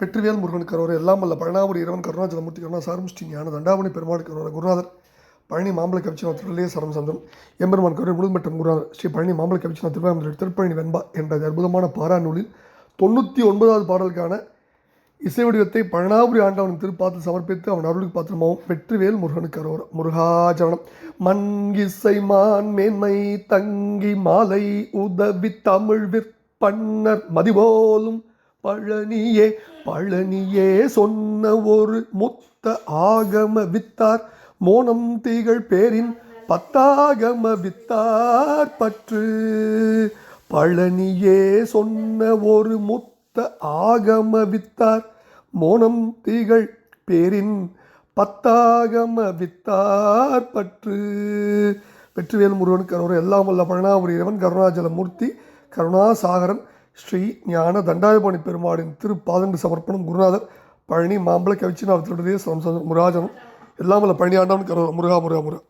வெற்றிவேல் முருகன் கரோர் எல்லாம் அல்ல பழனாபுரி இறைவன் கருணாச்சலமூர்த்தி கருணா சாரமுஷ்டி ஞான தண்டாவணி பெருமாள் கரோர குருநாதர் பழனி மாம்பழ கவிச்சினா திருவிலே சரம் சந்தம் எம்பெருமான் கருணை முழுமட்டம் குருநாதர் ஸ்ரீ பழனி மாம்பழ கவிச்சினா திருவாயமந்திர திருப்பழனி வெண்பா என்ற அற்புதமான பாரா நூலில் தொண்ணூற்றி ஒன்பதாவது பாடலுக்கான இசை வடிவத்தை பழனாபுரி ஆண்டவன் திருப்பாத்து சமர்ப்பித்து அவன் அருளுக்கு பாத்திரமாவும் வெற்றிவேல் முருகனுக்கு அரோர முருகாச்சரணம் மண் இசை மான் மேன்மை தங்கி மாலை உதவி தமிழ் விற்பன்னர் மதிபோலும் பழனியே பழனியே சொன்ன ஒரு முத்த ஆகம வித்தார். மோனம் திகழ் பேரின் பத்தாகம வித்தார் பற்று. பழனியே சொன்ன ஒரு முத்த ஆகம வித்தார். மோனம் திகழ் பேரின் பத்தாகம வித்தார் பற்று. வெற்றிவேல் முருகன் அரோர எல்லாம் வல்ல பழனாபுரி இறைவன் கருணாச்சல கருணாசாகரன் ஸ்ரீ ஞான தண்டாயுபாணி பெருமாளின் திருப்பாதண்டு சமர்ப்பணம் குருநாதர் பழனி மாம்பழ கவிச்சின் அவர்களுடைய முராஜனம் எல்லாம் பழனி ஆண்டவன் முருகா முருகா முருகா.